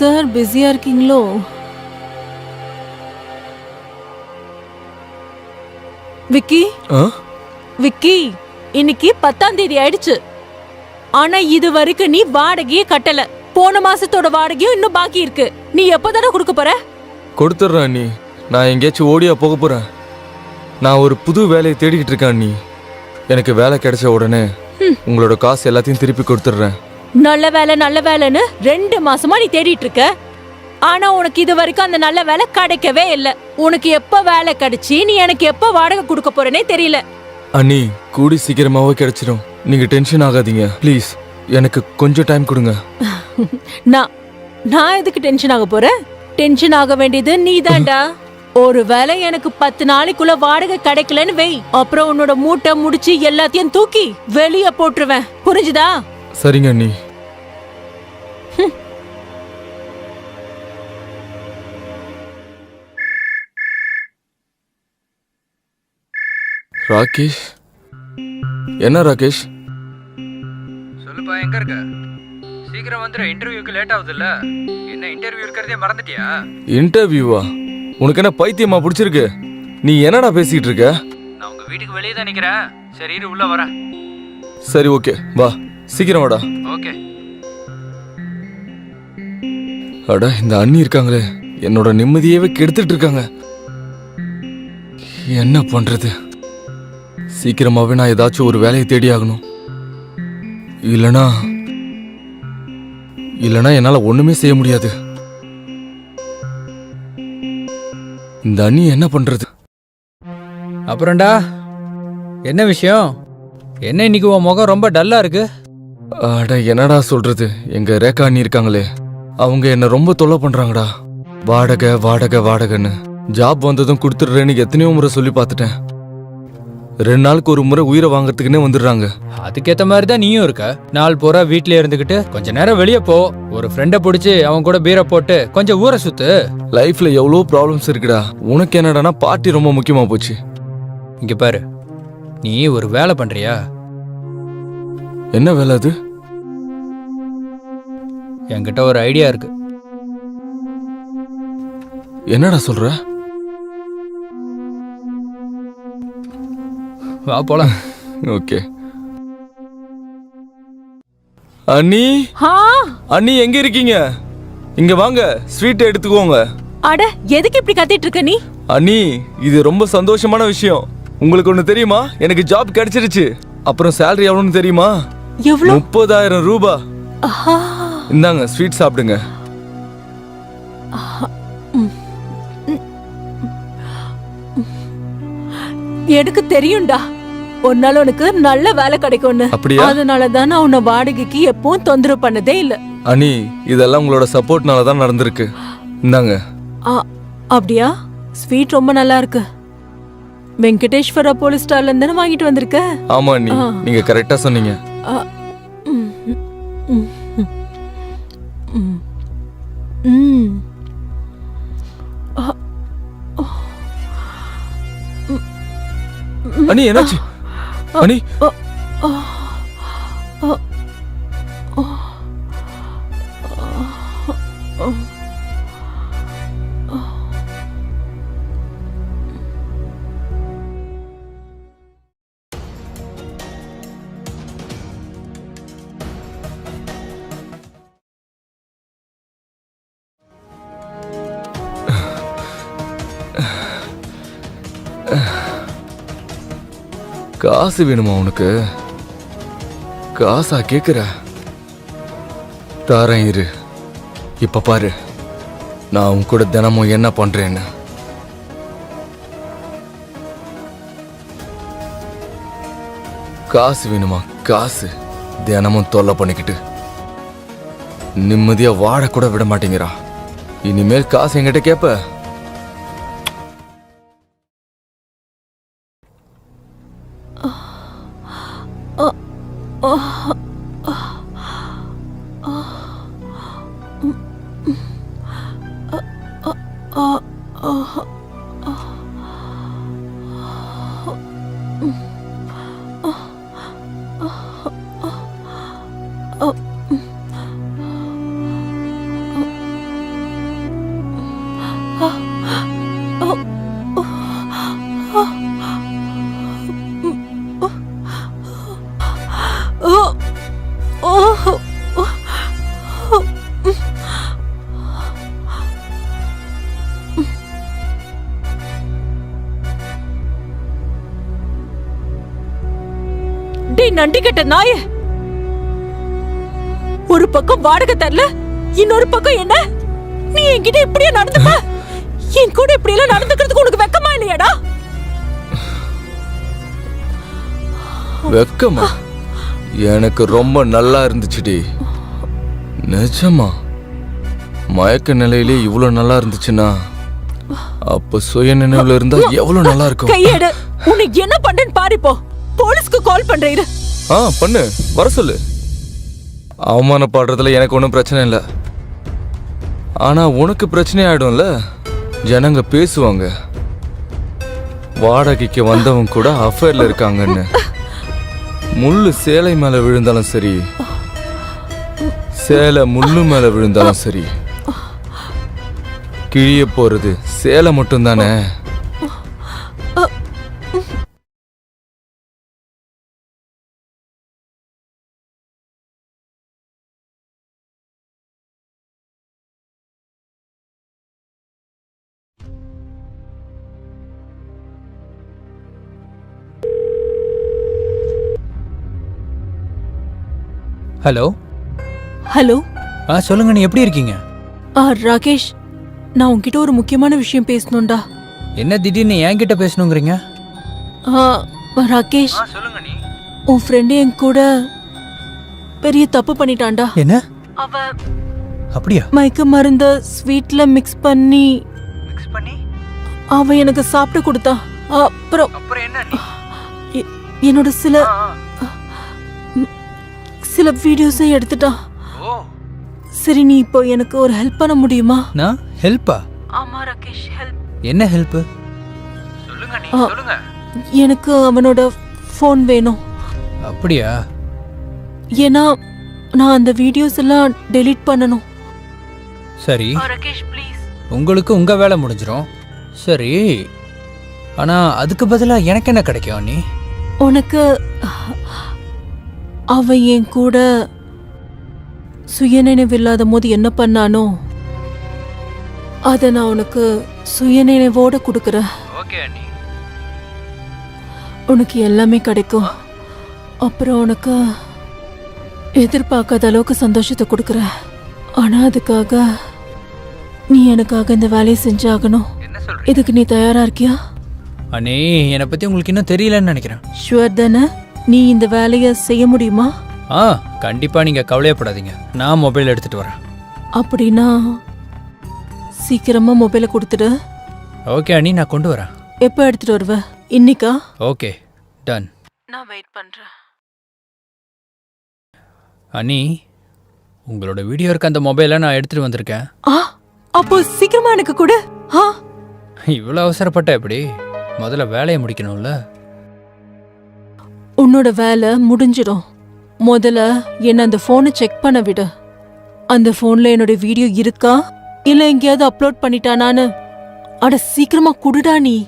Sir பிஸியா இருக்கீங்களோ? விக்கி? விக்கி இன்னைக்கு பத்தாம் தேதி ஆயிடுச்சு. ஆனா இது வரைக்கும் நீ வாடகையே கட்டல. போன மாசத்தோட வாடகையும் இன்னும் பாக்கி இருக்கு. நீ எப்பதானே கொடுக்க போற? கொடுத்துட்றேன் அண்ணி. நான் எங்கேயாச்சும் ஓடியா போக போகிறேன் நான் ஒரு புது வேலையை தேடிக்கிட்டு இருக்கேன் அண்ணி. எனக்கு வேலை கிடைச்ச உடனே உங்களோட காசு எல்லாத்தையும் திருப்பி கொடுத்துட்றேன். நல்ல வேலை நல்ல வேலைன்னு ரெண்டு மாசமா நீ தேடிட்டு இருக்க ஆனா உனக்கு இது வரைக்கும் அந்த நல்ல வேலை கிடைக்கவே இல்ல. உனக்கு எப்ப வேலை கிடைச்சி நீ எனக்கு எப்ப வாடகை கொடுக்க போறேனே தெரியல. அண்ணி கூடி சீக்கிரமாவே கிடைச்சிடும் நீங்க டென்ஷன் ஆகாதீங்க. ப்ளீஸ் எனக்கு கொஞ்சம் டைம் கொடுங்க. நான் நான் எதுக்கு டென்ஷன் ஆக போறேன்? டென்ஷன் ஆக வேண்டியது நீதான்டா. ஒரு வேளை எனக்கு பத்து நாளைக்குள்ள வாடகை கிடைக்கலன்னு வை. அப்புறம் உன்னோட மூட்டை முடிச்சு எல்லாத்தையும் தூக்கி வெளிய போட்டுருவேன். புரிஞ்சுதா? சரிங்க அண்ணி. ராகேஷ்? என்ன ராகேஷ்? சொல்லுப்பா எங்க இருக்க? சீக்கிரம் வந்துரு இன்டர்வியூக்கு லேட் ஆகுதுல்ல. என்ன இன்டர்வியூ இருக்கிறதே மறந்துட்டியா? இன்டர்வியூவா உனக்கு என்ன பைத்தியமா பிடிச்சிருக்கு? நீ என்னடா பேசிக்கிட்டு இருக்க? நான் உங்க வீட்டுக்கு வெளியே தான் நிக்கிறேன். சரி இரு உள்ள வரேன். சரி ஓகே வா. சீக்கிரம் வாடா. ஓகே. அட இந்த அண்ணி இருக்காங்களே. என்னோட நிம்மதியவே கெடுத்துட்டு இருக்காங்க என்ன பண்றது? சீக்கிரமாவே நான் ஏதாச்சும் ஒரு வேலையை தேடி ஆகணும். இல்லனா இல்லனா என்னால ஒண்ணுமே செய்ய முடியாது. இந்த அண்ணி என்ன பண்றது? அப்புறம்டா என்ன விஷயம்? என்ன இன்னைக்கு உன் முகம் ரொம்ப டல்லா இருக்கு? அட என்னடா சொல்றது? எங்க ரேகா அண்ணி இருக்காங்களே. அவங்க என்ன ரொம்ப தொல்லை பண்றாங்கடா. வாடகை வாடகை வாடகைன்னு. ஜாப் வந்ததும் கொடுத்துடுறேன்னு எத்தனையோ முறை சொல்லி பார்த்துட்டேன். ரெண்டு நாளுக்கு ஒரு முறை உயிரை வாங்குறதுக்குன்னே வந்துடுறாங்க. அதுக்கேத்த மாதிரி தான் நீயும் இருக்க. நாள் பூரா வீட்லயே இருந்துகிட்டு கொஞ்ச நேரம் வெளியே போ. ஒரு ஃப்ரெண்டை பிடிச்சி அவன் கூட பீரை போட்டு கொஞ்சம் ஊரை சுத்து. லைஃப்ல எவ்வளோ ப்ராப்ளம்ஸ் இருக்குடா. உனக்கு என்னடானா பார்ட்டி ரொம்ப முக்கியமா போச்சு. இங்க பாரு. நீ ஒரு வேலை பண்றியா? என்ன வேலை அது? என்கிட்ட ஒரு ஐடியா இருக்கு. என்னடா சொல்ற? வா போலாம். ஓகே. அண்ணி? ஆ? அண்ணி எங்க இருக்கீங்க? இங்க வாங்க ஸ்வீட் எடுத்துக்கோங்க. அட எதுக்கு இப்படி கத்திட்டு இருக்க நீ? அண்ணி இது ரொம்ப சந்தோஷமான விஷயம். உங்களுக்கு ஒண்ணு தெரியுமா? எனக்கு ஜாப் கிடைச்சிருச்சு. அப்புறம் salary எவ்வளோன்னு தெரியுமா? எவ்வளவு முப்பதாயிரம் ஆஹா. இந்தாங்க ஸ்வீட் சாப்பிடுங்க. எனக்கு தெரியும்டா. ஒரு நாள் உனக்கு நல்ல வேலை கிடைக்கும்னு? அதனால தான் நான் உன்னை வாடகைக்கு எப்பவும் தொந்தரவு பண்ணதே இல்ல. அண்ணி இதெல்லாம் உங்களோட சப்போர்ட்னால தான் நடந்திருக்கு. இந்தாங்க. ஆ, அப்படியா? ஸ்வீட் ரொம்ப நல்லா இருக்கு. வெங்கடேஸ்வரா போலீஸ் ஸ்டார்ல இருந்து வாங்கிட்டு வந்திருக்க? ஆமா. நீங்க கரெக்டா சொன்னீங்க. 아, 음, 음, 음, 음, 아, 어, 음, 음, 아니 에나지. 아, 니. 어, 어. காசு வேணுமா உனக்கு? காசா கேக்குற? தாரேன் இரு. இப்ப பாரு. நான் உன் கூட தினமும் என்ன பண்றேன்னு. காசு வேணுமா? காசு. தினமும் தொல்லை பண்ணிக்கிட்டு. நிம்மதியா வாழ கூட விட மாட்டேங்கிறா. இனிமேல் காசு என்கிட்ட கேப்ப? நண்டி கட்ட நாயே. ஒரு பக்கம் வாடகை தரல இன்னொரு பக்கம் என்ன? நீ என்கிட்ட இப்படியே நடந்துப்ப? என் கூட இப்படி எல்லாம் நடந்துக்கிறதுக்கு உனக்கு வெக்கமா இல்லையாடா? வெக்கமா? எனக்கு ரொம்ப நல்லா இருந்துச்சுடி. நிஜமா? மயக்க நிலையிலே இவ்வளவு நல்லா இருந்துச்சுன்னா அப்ப சுய நினைவுல இருந்தா எவ்வளவு நல்லா இருக்கும்? கையெடு உனக்கு என்ன பண்றேன்னு பாரு இப்போ. போலீஸ்க்கு கால் பண்றேன். ஆ பண்ணு. வர சொல்லு. அவமானப்படுறதுல எனக்கு ஒன்றும் பிரச்சனை இல்லை. ஆனால் உனக்கு பிரச்சனை ஆகிடும்ல ஜனங்க பேசுவாங்க. வாடகைக்கு வந்தவங்க கூட அஃபேரில் இருக்காங்கன்னு. முள்ளு சேலை மேலே விழுந்தாலும் சரி சேலை முள்ளு மேலே விழுந்தாலும் சரி கிழிய போகிறது சேலை மட்டும்தானே? ஹலோ? ஹலோ? ஆ சொல்லுங்க நீ எப்படி இருக்கீங்க? ஆ ராகேஷ் நான் உன்கிட்ட ஒரு முக்கியமான விஷயம் பேசணும்டா. என்ன திடீர்னு என்கிட்ட பேசணுங்கிறீங்க? ஆ, ராகேஷ் சொல்லுங்க நீ. உன் ஃப்ரெண்டு என் கூட பெரிய தப்பு பண்ணிட்டான்டா. என்ன? அவ அப்படியா? மயக்க மருந்த ஸ்வீட்ல மிக்ஸ் பண்ணி மிக்ஸ் பண்ணி? அவ எனக்கு சாப்பிட்டு கொடுத்தா. அப்புறம் அப்புறம் என்ன என்னோட சில சில வீடியோஸை எடுத்துட்டா ஓ. சரி நீ இப்போ எனக்கு ஒரு ஹெல்ப் பண்ண முடியுமா? நான் ஹெல்ப்பா ஆமா ராகேஷ் ஹெல்ப் என்ன ஹெல்ப் சொல்லுங்க நீ. சொல்லுங்க. எனக்கு அவனோட ஃபோன் வேணும். அப்படியா? ஏன்னா நான் அந்த வீடியோஸ் எல்லாம் டெலீட் பண்ணணும். சரி. ராகேஷ் ப்ளீஸ் உங்களுக்கு உங்க வேலை முடிஞ்சிரும். சரி. ஆனா அதுக்கு பதிலா எனக்கு என்ன கிடைக்கும் நீ உனக்கு அவன் என் கூட சுயநினைவு இல்லாத போது என்ன பண்ணானோ அதை நான் உனக்கு சுயநினைவோட கொடுக்குறேன். உனக்கு எல்லாமே கிடைக்கும். அப்புறம் உனக்கு எதிர்பார்க்காத அளவுக்கு சந்தோஷத்தை கொடுக்குறேன். ஆனா அதுக்காக நீ எனக்காக இந்த வேலையை செஞ்சாகணும் என்ன சொல்ற இதுக்கு நீ தயாரா இருக்கியா? அண்ணே என்னை பத்தி உங்களுக்கு இன்னும் தெரியலன்னு நினைக்கிறேன். ஷுவர் தானே? நீ இந்த வேலையை செய்ய முடியுமா? ஆ கண்டிப்பா நீங்க கவலையப்படாதீங்க. நான் மொபைல் எடுத்துட்டு வரேன். அப்படின்னா சீக்கிரமா மொபைலை கொடுத்துடு. ஓகே அண்ணி நான் கொண்டு வரேன். எப்போ எடுத்துட்டு வருவ? இன்னிக்கா? ஓகே டன் நான் வெயிட் பண்றேன். அண்ணி உங்களோட வீடியோ இருக்க அந்த மொபைலை நான் எடுத்துட்டு வந்திருக்கேன். ஆ அப்போ சீக்கிரமா எனக்கு கொடு. ஆ. இவ்வளோ அவசரப்பட்ட எப்படி? முதல்ல வேலையை முடிக்கணும்ல. உன்னோட வேலை முடிஞ்சிடும் முதல்ல என்ன அந்த ஃபோனை செக் பண்ண விடு. அந்த ஃபோனில் என்னோட வீடியோ இருக்கா? இல்லை எங்கேயாவது அப்லோட் பண்ணிட்டானான்னு? அட சீக்கிரமா குடுடா நீ.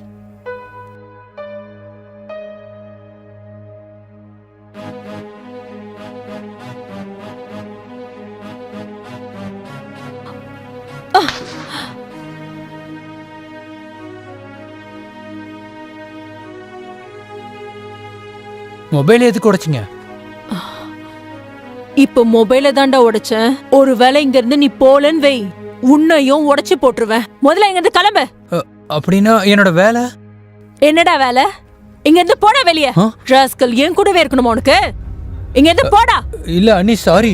மொபைல் எதுக்கு உடைச்சிங்க? இப்போ மொபைல தாண்டா உடைச்சேன். ஒரு வேளை இங்க இருந்து நீ போலன்னு வை. உன்னையும் உடைச்சு போட்டுருவேன். முதல்ல இங்க இருந்து கிளம்பு அப்படின்னா என்னோட வேலை? என்னடா வேலை? இங்க இருந்து போடா வெளிய? ராஸ்கல் ஏன் கூடவே இருக்கணுமா உனக்கு? இங்க இருந்து போடா. இல்ல அண்ணி சாரி